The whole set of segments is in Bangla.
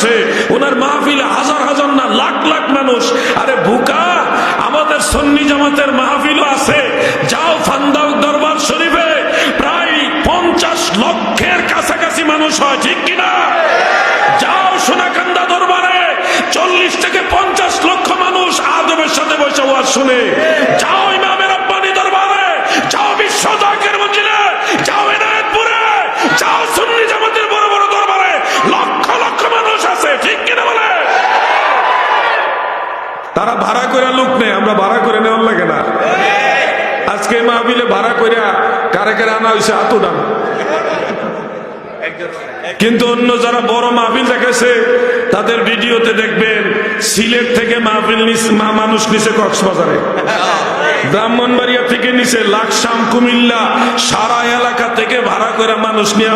আসে ওনার মাহফিলে হাজার হাজার না লাখ লাখ মানুষ। আরে বুকা, আমাদের সন্নি জামাতের মাহফিলও আছে। যাও ফান্দাউ দরবার শরীফে। প্রায় পঞ্চাশ লক্ষের কাছাকাছি মানুষ হয়, ঠিক কিনা? যাও সোনাকান্দা দরবারে। চল্লিশ থেকে পঞ্চাশ লক্ষ মানুষ আদবের সাথে বসে ওয়াজ শুনে। যাও ইমামের আব্বানি দরবারে। যাও বিশ্ব জাকের মঞ্জিলে যাও এনায়তপুরে। যাও সুন্নি জামাতের বড় বড় তারা ভাড়া করে লোক নেই আমরা ভাড়া করে নেওয়ার লাগে না। আজকে মাহবিলে ভাড়া করিয়া কারে কারে আনা হয়েছে এত দাম। কিন্তু অন্য যারা বড় মাহফিল দেখেছে, তাদের ভিডিওতে দেখবেন, সিলেট থেকে মাহফিল মানুষ নিচে কক্সবাজারে। ব্রাহ্মণবাড়িয়া থেকে নিচে লাকসাম, কুমিল্লা, সারা এলাকা থেকে ভাড়া করে মানুষ নিয়ে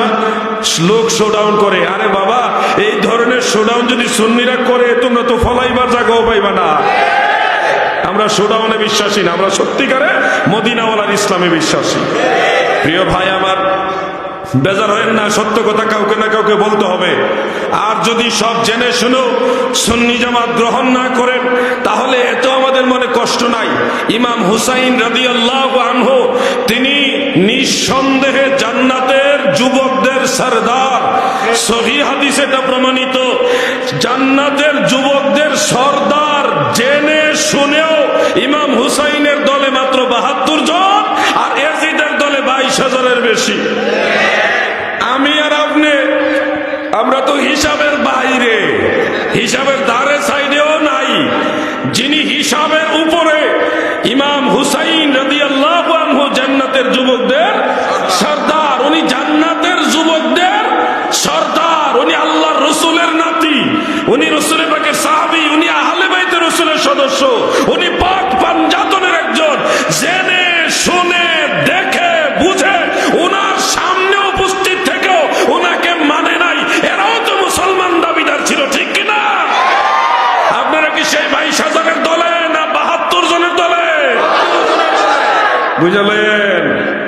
লোক শোডাউন করে। আরে বাবা, এই ধরনের শোডাউন যদি সুন্নিরা করে, তোমরা তো ফলাইবার জায়গাও পাইবা না। আমরা শোডাউনে বিশ্বাসী না, আমরা সত্যিকারে মদিনাওয়ালার ইসলামে বিশ্বাসী। প্রিয় ভাই আমার, বেজার হয়েন না, সত্য কথা কাউকে না কাউকে বলতে হবে। আর যদি সব জেনে শুনো, সুন্নি জামাত গ্রহণ না করেন, তাহলে এত আমাদের মনে কষ্ট নাই। ইমাম হুসাইন রাদি আল্লাহ আনহু, তিনি নিঃসন্দেহে জান্নাতের যুবকদের সরদার। সহি হাদিস এটা প্রমাণিত। জান্নাতের যুবকদের সর্দার বেশি। আমি আর আপনি, আমরা তো হিসাবের বাইরে। হিসাবের দ্বারে সাইডেও নাই। যিনি হিসাবের উপরে ইমাম হুসাইন রদি আল্লাহ জান্নাতের যুবকদের সর্দার, উনি জান্নাতের যুবকদের সর্দার, উনি আল্লাহর রসুলের নাতি, উনি রসুলের পাকের সাহাবি, উনি আহলে বাইতের রসুলের সদস্য, উনি পাক পাঞ্জাতনের একজন। জেনে, শুনে বুঝলেন?